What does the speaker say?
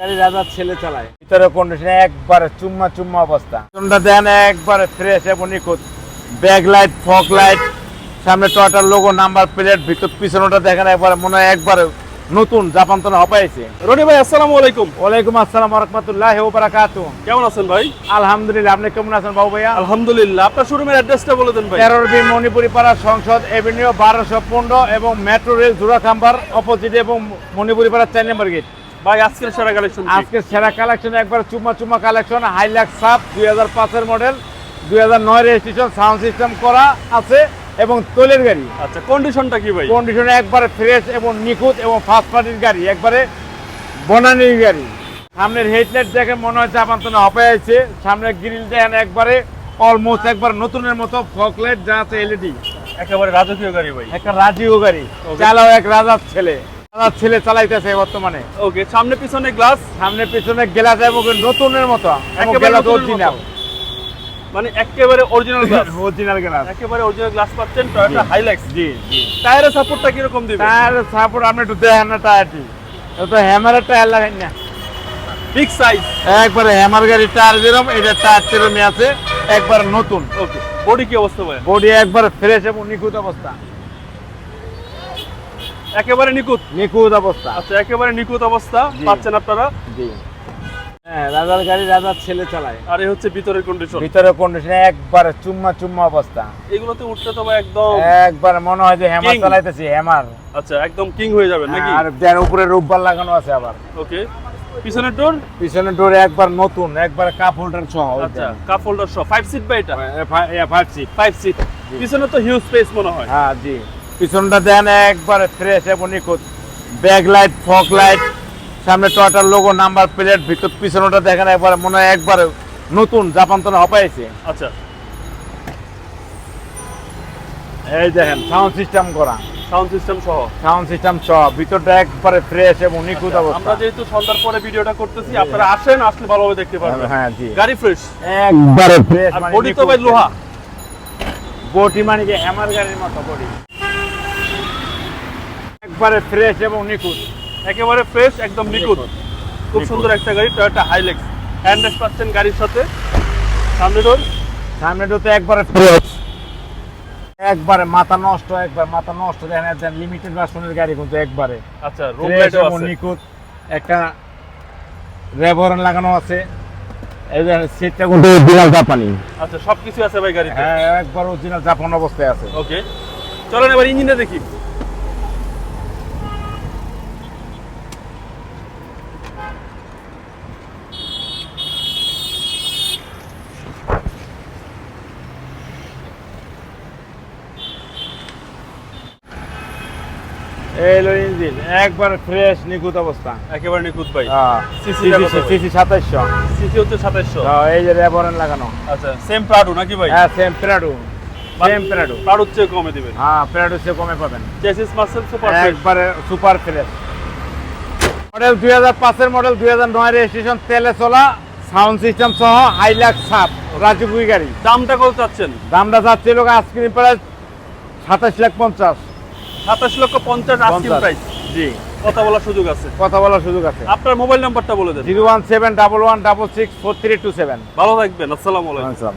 গাড়ি রাজার ছেলে চালায়। ভিতরে কন্ডিশন একবারে চুম্মা চুম্মা অবস্থা। তোমরা দেন একবারে ফ্রেশ এবং নিখুঁত। ব্যাক লাইট ফক লাইট সামনে টয়টার লোগো নাম্বার প্লেট ভিতর পিছনটা দেখেন একবারে মনে হয় একবারে নতুন জাপান তো হপাইছে। রনি ভাই আসসালামু আলাইকুম। ওয়ালাইকুম আসসালাম রহমতুল্লাহ বারাকাতু। কেমন আছেন ভাই? আলহামদুলিল্লাহ আপনি কেমন আছেন বাবু ভাইয়া? আলহামদুলিল্লাহ আপনার শোরুমের অ্যাড্রেসটা বলে দেন ভাই। তেরোর বি মণিপুরি পাড়া সংসদ এভিনিউ বারোশো পনেরো এবং মেট্রো রেল জোড়া খাম্বার অপোজিট এবং মণিপুরি পাড়া চার নম্বর গেট ভাই আজকের সেরা কালেকশন আজকে সেরা কালেকশন একবার চুম্মা চুম্মা কালেকশন হাইলাক্স সাপ দুই হাজার পাঁচের মডেল দুই হাজার নয় রেজিস্ট্রেশন সাউন্ড সিস্টেম করা আছে এবং তৈলের গাড়ি। আচ্ছা কন্ডিশনটা কি ভাই? কন্ডিশনে একবারে ফ্রেশ এবং নিখুঁত এবং ফার্স্ট পার্টির গাড়ি একবারে বনানির গাড়ি। সামনের হেডলাইট দেখে মনে হচ্ছে আমার তো হপে আছে। সামনের গ্রিল দেখেন একবারে অলমোস্ট একবার নতুনের মতো ফকলাইট যা আছে এলইডি একেবারে রাজকীয় গাড়ি ভাই। একটা রাজীব গাড়ি. চালাও এক রাজার ছেলে। ছেলে চালাইতেছে বর্তমানে। ওকে সামনে পিছনে গ্লাস সামনে পিছনে গ্লাস এবং নতুনের মতো একেবারে অরিজিনাল মানে একেবারে অরিজিনাল গ্লাস অরিজিনাল গ্লাস একেবারে অরিজিনাল গ্লাস পাচ্ছেন টয়োটা হাইলাক্স জি জি। টায়ারের সাপোর্টটা কীরকম দিবে টায়ার সাপোর্ট আপনি একটু দেখেন না টায়ারটি তো হ্যামারের টায়ার লাগাই না। বিগ সাইজ একবারে হ্যামার গাড়ির টায়ার যেরকম এটা টায়ার সেরমই আছে একবার নতুন। ওকে বডি কি অবস্থা বডি একবার ফ্রেশ এবং নিখুঁত অবস্থা। একেবারে নিখুঁত? নিখুঁত অবস্থা। আচ্ছা একেবারে নিখুঁত অবস্থা। পাচ্ছেন আপনারা? জি। হ্যাঁ রাজার গাড়ি রাজার ছেলে চালায়। আর এই হচ্ছে ভিতরের কন্ডিশন ভিতরে কন্ডিশন একবারে চুম্মা চুম্মা অবস্থা। এগুলোতে উঠতে তো একদম একবার মনে হয় যে হ্যামার চালাইতেছি হ্যামার। আচ্ছা একদম কিং হয়ে যাবেন নাকি? আর যার উপরে রূপবার লাগানো আছে আবার। ওকে। পিছনের ডোর পিছনে ডোরে একবার নতুন একবার কাপ হোল্ডার সহ আচ্ছা কাপ হোল্ডার সহ। ফাইভ সিট বা এটা? ফাইভ সিট ফাইভ সিট পিছনে তো হিউজ স্পেস মনে হয়। হ্যাঁ জি। পিছনটা দেন একবারে ফ্রেশ এবং নিখুঁত। ব্যাক লাইট ফক লাইট সামনে টয়টার লোগো নাম্বার প্লেট ভিতর পিছনটা দেখেন একবারে মনে হয় একবারে নতুন জাপান তো হপাইছে আচ্ছা। এই দেখেন সাউন্ড সিস্টেম করা। সাউন্ড সিস্টেম সহ। সাউন্ড সিস্টেম সহ ভিতরটা একবারে ফ্রেশ এবং নিখুঁত অবস্থা। আমরা যেহেতু সন্ধ্যার পরে ভিডিওটা করতেছি আপনারা আসেন আসলে ভালোভাবে দেখতে পারবেন। হ্যাঁ জি। গাড়ি ফ্রেশ একবারে ফ্রেশ আর বডি তো ভাই লোহা। বডি মানে কি হ্যামার গাড়ির মতো বডি একবারে ফ্রেশ এবং নিখুঁত। একেবারে ফ্রেশ একদম নিখুঁত। খুব সুন্দর একটা গাড়ি টয়োটা হাইলেক্স রেস্ট পাচ্ছেন গাড়ির সাথে। সামনে ডোর সামনে তো একবারে ফ্রেশ একবারে মাথা নষ্ট একবার মাথা নষ্ট দেখেন লিমিটেড ভার্সনের গাড়ি কিন্তু একবারে। আচ্ছা রুম লাইটও এবং আছে। নিখুঁত। একটা রেভরন লাগানো আছে। এই যে সিটটা কিন্তু অরিজিনাল জাপানি আচ্ছা সবকিছু আছে ভাই গাড়িতে? হ্যাঁ একবার অরিজিনাল জাপান অবস্থায় আছে। ওকে চলেন এবার ইঞ্জিনটা দেখি। এই হলো ইঞ্জিন একবার ফ্রেশ নিখুঁত অবস্থা। একেবারে নিখুঁত ভাই। টা সিসি সাতাইশশো। সিসি হচ্ছে সাতাইশশো। এই যে রেভরন লাগানো। আচ্ছা সেম প্রাডু নাকি ভাই? হ্যাঁ সেম প্রাডু সেম প্রাডু প্রাডুর চেয়ে কমে দিবেন। হ্যাঁ প্রাডু সে কমে পাবেন। চেসিস মাসেল সুপার একবারে সুপার ফ্রেশ মডেল দুই হাজার পাঁচের মডেল দুই হাজার নয় রেজিস্ট্রেশন তেলে চলা সাউন্ড সিস্টেম সহ হাইলাক্স সাপ রাজুগুই গাড়ি দামটা কত চাচ্ছেন? দামটা যাচ্ছে লোক আইসক্রিম প্রাইস সাতাশ লাখ পঞ্চাশ। সাতাশ লক্ষ পঞ্চাশ আস্কিং প্রাইস জি। কথা বলার সুযোগ আছে। কথা বলার সুযোগ আছে। আপনার মোবাইল নাম্বারটা বলে দেন। Zero one seven double one double six four three two seven. ভালো থাকবেন আসসালামু আলাইকুম।